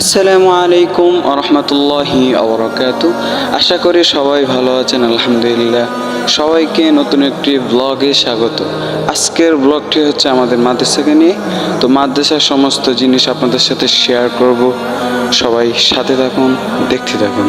আসসালামু আলাইকুম আরহামতুল্লাহি আবরাকাতু আশা করি সবাই ভালো আছেন, আলহামদুলিল্লাহ। সবাইকে নতুন একটি ব্লগে স্বাগত। আজকের ব্লগটি হচ্ছে আমাদের মাদ্রাসাকে নিয়ে। তো মাদ্রাসার সমস্ত জিনিস আপনাদের সাথে শেয়ার করব। সবাই সাথে থাকুন, দেখতে থাকুন।